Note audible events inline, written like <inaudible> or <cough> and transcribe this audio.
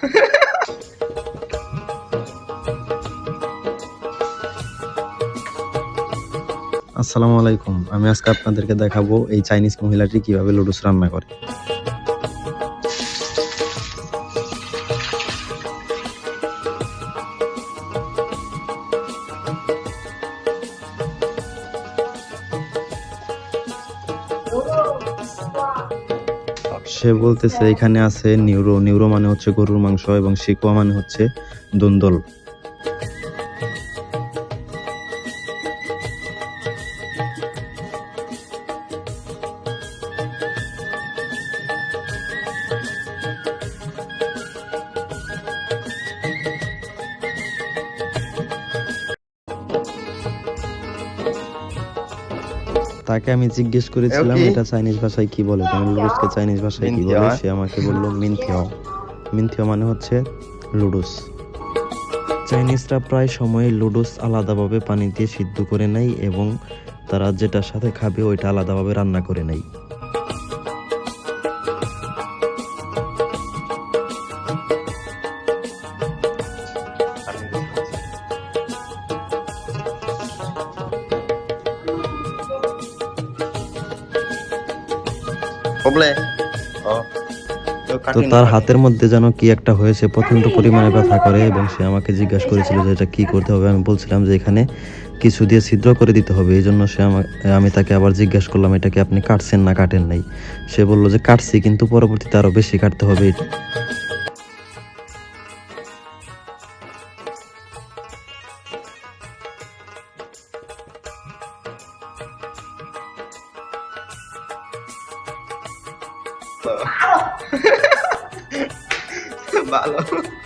<laughs> আসসালামু আলাইকুম। আমি আজকে আপনাদেরকে দেখাবো এই চাইনিজ মহিলাটি কীভাবে লুডুস রান্না করে। সে বলতেছে, এখানে আছে নিউরো। নিউরো মানে হচ্ছে গরুর মাংস এবং শিকোয়া মানে হচ্ছে দুন্দল। তাকে আমি জিজ্ঞেস করেছিলাম এটা চাইনিজ ভাষায় কি বলে? তুমি লুডুসকে চাইনিজ ভাষায় কি বলে? সে আমাকে বলল মিনথিও মিনথিও মানে হচ্ছে লুডুস চাইনিজরা প্রায় সময় লুডুস আলাদাভাবে পানি দিয়ে সিদ্ধ করে নেয় এবং তারা যেটার সাথে খাবে ওইটা আলাদাভাবে রান্না করে নেয়। তো তার হাতের মধ্যে যেন কি একটা হয়েছে প্রচণ্ড পরিমাণে ব্যথা করে এবং সে আমাকে জিজ্ঞাসা করেছিল যে এটা কি করতে হবে। আমি বলছিলাম যে এখানে কিছু দিয়ে ছিদ্র করে দিতে হবে। এই জন্য সে আমা- আমি তাকে আবার জিজ্ঞাসা করলাম এটা কি আপনি কাটছেন না কাটেন নাই? সে বলল যে কাটছি কিন্তু পরবর্তীতে আরও বেশি কাটতে হবে। 完了。哈哈哈哈完了。